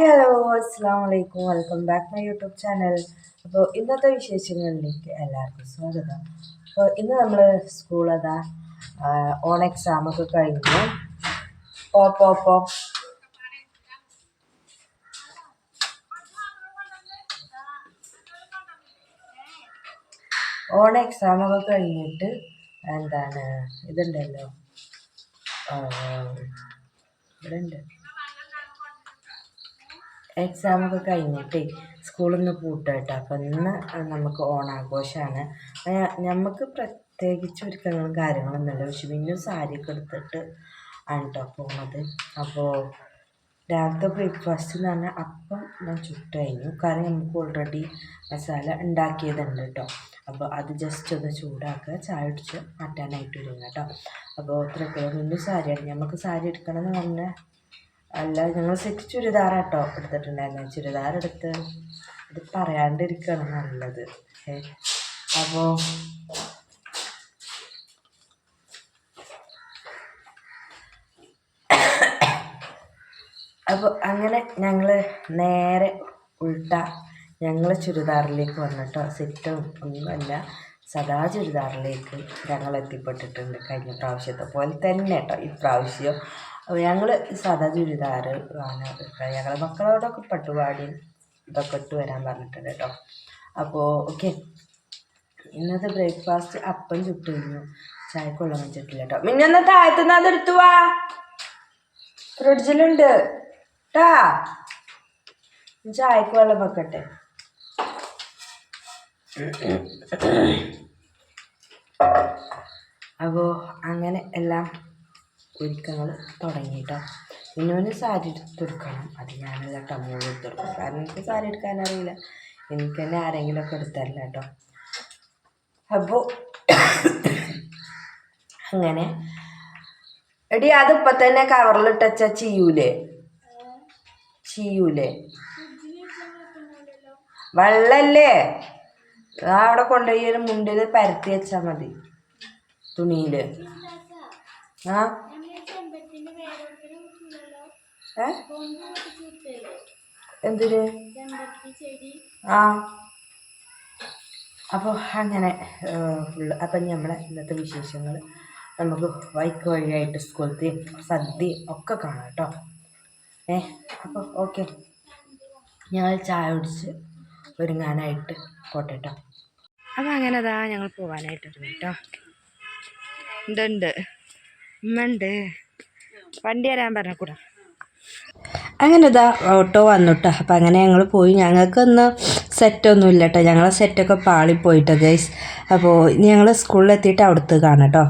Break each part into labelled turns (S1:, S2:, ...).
S1: Hello അസ്സാം വലൈക്കും welcome back my YouTube channel. അപ്പോൾ ഇന്നത്തെ വിശേഷങ്ങളിലേക്ക് എല്ലാവർക്കും സ്വാഗതം. അപ്പോൾ ഇന്ന് നമ്മൾ സ്കൂൾ അതാ ഓൺ എക്സാമൊക്കെ കഴിഞ്ഞു. പോ പോ പോ ഓൺ എക്സാമൊക്കെ കഴിഞ്ഞിട്ട് എന്താണ് ഇതുണ്ടല്ലോ. ഇവിടെ ഉണ്ട് എക്സാമൊക്കെ കഴിഞ്ഞിട്ട് സ്കൂളിൽ നിന്ന് പൂട്ടാട്ടോ. അപ്പം ഇന്ന് നമുക്ക് ഓണാഘോഷമാണ് നമുക്ക് പ്രത്യേകിച്ച് ഒരുക്കങ്ങളും കാര്യങ്ങളൊന്നുമില്ല. പക്ഷെ പിന്നെ സാരിയൊക്കെ എടുത്തിട്ട് ആണ് കേട്ടോ പോകുന്നത് അപ്പോൾ രാവിലത്തെ ബ്രേക്ക്ഫാസ്റ്റ് എന്ന് പറഞ്ഞാൽ അപ്പം ഞാൻ ചുട്ട് കഴിഞ്ഞു. കാരണം നമുക്ക് ഓൾറെഡി മസാല ഉണ്ടാക്കിയതുണ്ട് കേട്ടോ അപ്പോൾ അത് ജസ്റ്റ് ഒന്ന് ചൂടാക്കുക. ചായ ഒടിച്ച് മാറ്റാനായിട്ട് വരും കേട്ടോ അപ്പോൾ ഇത്രയൊക്കെ മുന്നേ സാരിയാണ്. നമുക്ക് സാരി എടുക്കണം എന്ന് പറഞ്ഞാൽ അല്ല ഞങ്ങൾ സെറ്റ് ചുരിദാറാട്ടോ എടുത്തിട്ടുണ്ടായിരുന്നു. ചുരിദാർ എടുത്ത് ഇത് പറയാണ്ടിരിക്കുകയാണ് നല്ലത്. അപ്പോൾ അപ്പോൾ അങ്ങനെ ഞങ്ങൾ നേരെ ഉൾട്ട ഞങ്ങൾ ചുരിദാറിലേക്ക് വന്നിട്ടോ. സെറ്റും ഒന്നുമല്ല സദാ ചുരിദാറിലേക്ക് ഞങ്ങൾ എത്തിപ്പെട്ടിട്ടുണ്ട് കഴിഞ്ഞ പ്രാവശ്യത്തെ പോലെ തന്നെ കേട്ടോ. ഇപ്രാവശ്യം അപ്പോൾ ഞങ്ങൾ സാധാ ചുരിദാർ ആണ് ഞങ്ങളെ മക്കളോടൊക്കെ പട്ടുപാടി ഇതൊക്കെ ഇട്ട് വരാൻ പറഞ്ഞിട്ടുണ്ട് കേട്ടോ അപ്പോൾ ഓക്കെ ഇന്നത്തെ ബ്രേക്ക്ഫാസ്റ്റ് അപ്പം ചുട്ട് കഴിഞ്ഞു. ചായക്കുള്ള വെച്ചിട്ടില്ല കേട്ടോ മിന്നൊന്ന് താഴത്തുനിന്ന് അതെടുത്തു വാ. ഫ്രിഡ്ജിലുണ്ട്. ട്ടാ. ചായക്ക് വെള്ളം വെക്കട്ടെ. അപ്പോൾ അങ്ങനെ എല്ലാം ഒരുക്കങ്ങൾ തുടങ്ങിയിട്ടോ. സാരി എടുത്തെടുക്കണം. അത് ഞാനല്ല കേട്ടോ മോൾ എടുത്തെടുക്കും. കാരണം എനിക്ക് സാരി എടുക്കാൻ അറിയില്ല. എനിക്ക് തന്നെ ആരെങ്കിലുമൊക്കെ എടുത്തല്ല കേട്ടോ. അപ്പോൾ അങ്ങനെ. എടി അത് ഇപ്പം തന്നെ കവറിലിട്ടച്ച ചെയ്യൂലേ ചെയ്യൂലേ വെള്ളല്ലേ? അവിടെ കൊണ്ടുപോയി ഒരു മുണ്ടിൽ പരത്തി വെച്ചാൽ മതി. തുണിയിൽ ആ? എന്തിന്? ആ. അപ്പോൾ അങ്ങനെ ഫുള്ള് അപ്പം നമ്മളെ ഇന്നത്തെ വിശേഷങ്ങൾ നമുക്ക് വൈക്ക് വഴിയായിട്ട് സ്കൂളത്തെയും സദ്യയും ഒക്കെ കാണാം കേട്ടോ. ഏ അപ്പോൾ ഓക്കെ. ഞങ്ങൾ ചായ കുടിച്ച് ഒരുങ്ങാനായിട്ട് പോട്ടെ കേട്ടോ. അപ്പോൾ അങ്ങനെ അതാ ഞങ്ങൾ പോകാനായിട്ട് കേട്ടോ. ഉണ്ട് ഉണ്ട് ഉമ്മ ഉണ്ട്. വണ്ടി വരാൻ പറഞ്ഞ കൂടാ. അങ്ങനെ ഇതാ ഓട്ടോ വന്നുട്ടോ. അപ്പം അങ്ങനെ ഞങ്ങൾ പോയി. ഞങ്ങൾക്കൊന്ന് സെറ്റൊന്നും ഇല്ല കേട്ടോ ഞങ്ങളെ സെറ്റൊക്കെ പാളിപ്പോയിട്ടോ ഗൈസ് അപ്പോൾ ഞങ്ങൾ സ്കൂളിലെത്തിയിട്ട് അവിടുത്തെ കാണാം കേട്ടോ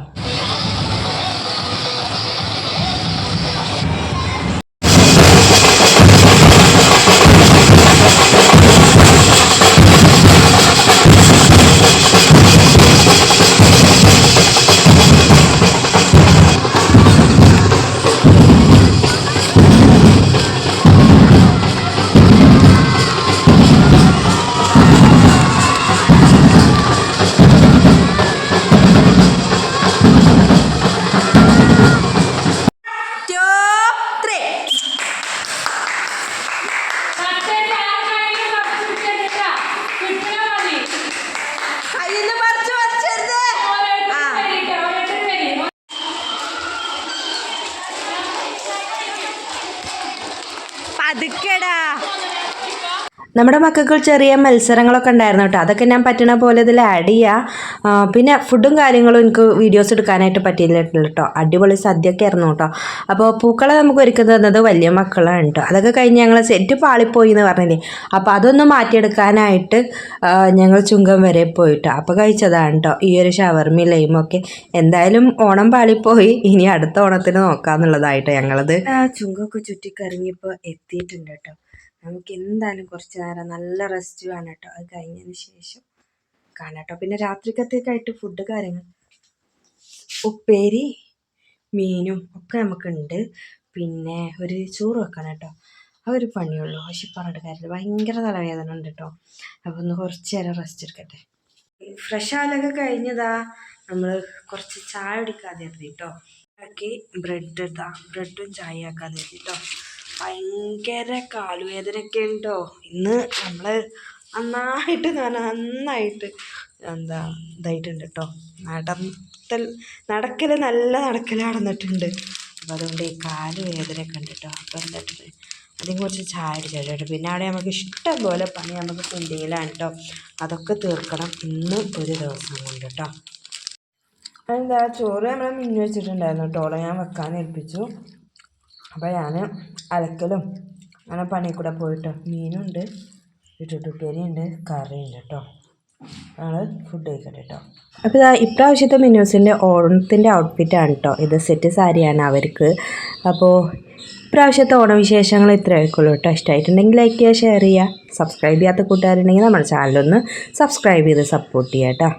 S1: നമ്മുടെ മക്കൾക്ക് ചെറിയ മത്സരങ്ങളൊക്കെ ഉണ്ടായിരുന്നു കേട്ടോ. അതൊക്കെ ഞാൻ പറ്റണ പോലെ ഇതിൽ ആഡ് ചെയ്യാം. പിന്നെ ഫുഡും കാര്യങ്ങളും എനിക്ക് വീഡിയോസ് എടുക്കാനായിട്ട് പറ്റിയില്ല കേട്ടോ. അടിപൊളി സദ്യയൊക്കെ ആയിരുന്നു കേട്ടോ. അപ്പോൾ പൂക്കളെ നമുക്ക് ഒരുക്കുന്നത് തന്നത് വലിയ മക്കളാണ് കേട്ടോ. അതൊക്കെ കഴിഞ്ഞ് ഞങ്ങൾ സെറ്റ് പാളിപ്പോയി എന്ന് പറഞ്ഞില്ലേ? അപ്പോൾ അതൊന്ന് മാറ്റിയെടുക്കാനായിട്ട് ഞങ്ങൾ ചുങ്കം വരെ പോയിട്ടോ. അപ്പോൾ കഴിച്ചതാണ് കേട്ടോ. ഈ ഒരു ഷവർമി ലൈമൊക്കെ എന്തായാലും ഓണം പാളിപ്പോയി. ഇനി അടുത്ത ഓണത്തിന് നോക്കാന്നുള്ളതായിട്ടോ ഞങ്ങളത്. ചുങ്കൊക്കെ ചുറ്റിക്കറങ്ങിയപ്പോൾ എത്തിയിട്ടുണ്ട് കേട്ടോ. നമുക്ക് എന്തായാലും കുറച്ച് നേരം നല്ല റെസ്റ്റ് വേണം കേട്ടോ അത് കഴിഞ്ഞതിന് ശേഷം കാണാം കേട്ടോ പിന്നെ രാത്രിക്കത്തേക്കായിട്ട് ഫുഡ് കാര്യങ്ങൾ. ഉപ്പേരി മീനും ഒക്കെ നമുക്കുണ്ട്. പിന്നെ ഒരു ചോറ് വെക്കണം കേട്ടോ ആ ഒരു പണിയുള്ളൂ. പക്ഷെ പറഞ്ഞിട്ട് കാര്യമില്ല. ഭയങ്കര തലവേദന ഉണ്ട് കേട്ടോ അപ്പോൾ ഒന്ന് കുറച്ച് നേരം റെസ്റ്റ് എടുക്കട്ടെ. ഫ്രഷ് ആലൊക്കെ കഴിഞ്ഞതാ. നമ്മൾ കുറച്ച് ചായ കുടിക്കാതെ കേട്ടോ ബാക്കി ബ്രെഡ് ഇതാ. ബ്രെഡും ചായ ആക്കാതെ കേട്ടോ ഭയങ്കര കാലുവേദനയൊക്കെ ഉണ്ടോ? ഇന്ന് നമ്മൾ നന്നായിട്ട് എന്ന് പറഞ്ഞാൽ നന്നായിട്ട് എന്താ ഇതായിട്ടുണ്ട് കേട്ടോ നടത്തൽ നടക്കൽ നല്ല നടക്കൽ നടന്നിട്ടുണ്ട് അപ്പോൾ അതുകൊണ്ട് ഈ കാലുവേദന ഒക്കെ ഉണ്ട് കേട്ടോ അപ്പോൾ എന്തായിട്ടുണ്ട്? അതിനെ കുറിച്ച് ചായ അടിച്ചിട്ട് പിന്നെ അവിടെ നമുക്ക് ഇഷ്ടം പോലെ പണി നമുക്ക് കുണ്ടിയിലാണ് കേട്ടോ അതൊക്കെ തീർക്കണം ഇന്ന് ഒരു ദിവസം കൊണ്ട് കേട്ടോ എന്താ ചോറ് നമ്മൾ മിന്നു വെച്ചിട്ടുണ്ടായിരുന്നു കേട്ടോ ഞാൻ വെക്കാൻ ഏൽപ്പിച്ചു. അപ്പോൾ ഞാൻ അലക്കലും അങ്ങനെ പണി കൂടെ പോയിട്ട് മീനുണ്ട് ഇട്ടുട്ടുപ്പേരിയുണ്ട് കറിയുണ്ട് കേട്ടോ ഞങ്ങൾ ഫുഡ് കഴിക്കട്ടെ കേട്ടോ അപ്പോൾ ഇപ്രാവശ്യത്തെ മിന്നൂസിന്റെ ഓണത്തിന്റെ ഔട്ട്ഫിറ്റാണ് കേട്ടോ ഇത് സെറ്റ് സാരിയാണ് അവർക്ക്. അപ്പോൾ ഇപ്രാവശ്യത്തെ ഓണവിശേഷങ്ങൾ ഇത്ര ആയിക്കോളൂ കേട്ടോ ഇഷ്ടമായിട്ടുണ്ടെങ്കിൽ ലൈക്ക് ചെയ്യുക ഷെയർ ചെയ്യുക സബ്സ്ക്രൈബ് ചെയ്യാത്ത കൂട്ടുകാരുണ്ടെങ്കിൽ നമ്മുടെ ചാനലൊന്ന് സബ്സ്ക്രൈബ് ചെയ്ത് സപ്പോർട്ട് ചെയ്യാം കേട്ടോ